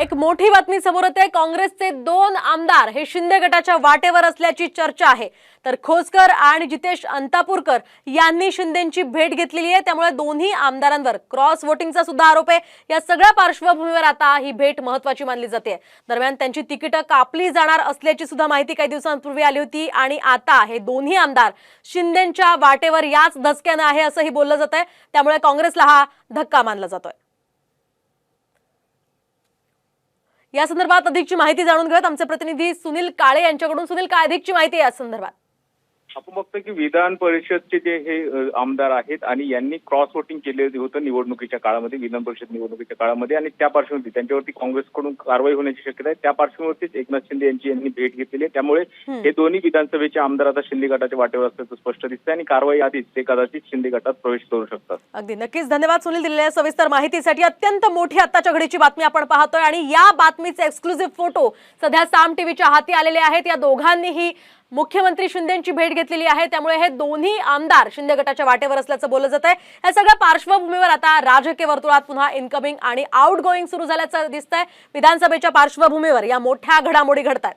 एक मोठी बातमी समोर येते. काँग्रेसचे दोन आमदार हे शिंदे गटाच्या वाटेवर असल्याची चर्चा आहे. तर खोसकर आणि जितेश अंतापूरकर यांनी शिंदेची भेट घेतलेली आहे. त्यामुळे दोन्ही आमदारांवर क्रॉस व्होटिंगचा सुद्धा आरोप आहे. या सगळ्या पार्श्वभूमीवर आता ही भेट महत्वाची मानली जाते. दरम्यान त्यांची तिकीटं कापली जाणार असल्याची सुद्धा माहिती काही दिवसांपूर्वी आली होती आणि आता हे दोन्ही आमदार शिंदेच्या वाटेवर याच धसक्यानं आहे असंही बोललं जात आहे त्यामुळे काँग्रेसला हा धक्का मानला जातोय. या संदर्भात अधिकची माहिती जाणून घेऊयात. आमचे प्रतिनिधी सुनील काळे यांच्याकडून. सुनील काय अधिकची माहिती या संदर्भात? आपण बघतो की विधान परिषदचे जे हे आमदार आहेत आणि यांनी क्रॉस वोटिंग केलेलं होतं निवडणुकीच्या काळामध्ये विधान परिषद निवडणुकीच्या काळामध्ये आणि त्या पार्श्वभूमीवर त्यांच्यावरती काँग्रेसकडून कारवाई होण्याची शक्यता आहे. त्या पार्श्वभूमीवरतीच एकनाथ शिंदे यांची यांनी भेट घेतलेली आहे. त्यामुळे. हे दोन्ही विधानसभेचे आमदार आता शिंदे गटाच्या वाटेवर असल्याचं स्पष्ट दिसतंय आणि कारवाई आधीच ते कदाचित शिंदे गटात प्रवेश करू शकतात. अगदी. नक्कीच. धन्यवाद सुनील दिलेल्या सविस्तर माहितीसाठी. अत्यंत मोठी आत्ताच्या घडीची बातमी आपण पाहतोय आणि या बातमीचे एक्सक्लुझिव्ह फोटो सध्या साम टीव्हीच्या हाती आलेले आहेत. या दोघांनीही मुख्यमंत्री शिंदेची भेट घेतलेली आहे. त्यामुळे हे दोन्ही आमदार शिंदे गटाच्या वाटेवर असल्याचं बोललं जात आहे या सगळ्या पार्श्वभूमीवर आता राजकीय वर्तुळात पुन्हा इनकमिंग आणि आउट गोईंग सुरू झाल्याचं दिसतंय. विधानसभेच्या पार्श्वभूमीवर या मोठ्या घडामोडी घडतात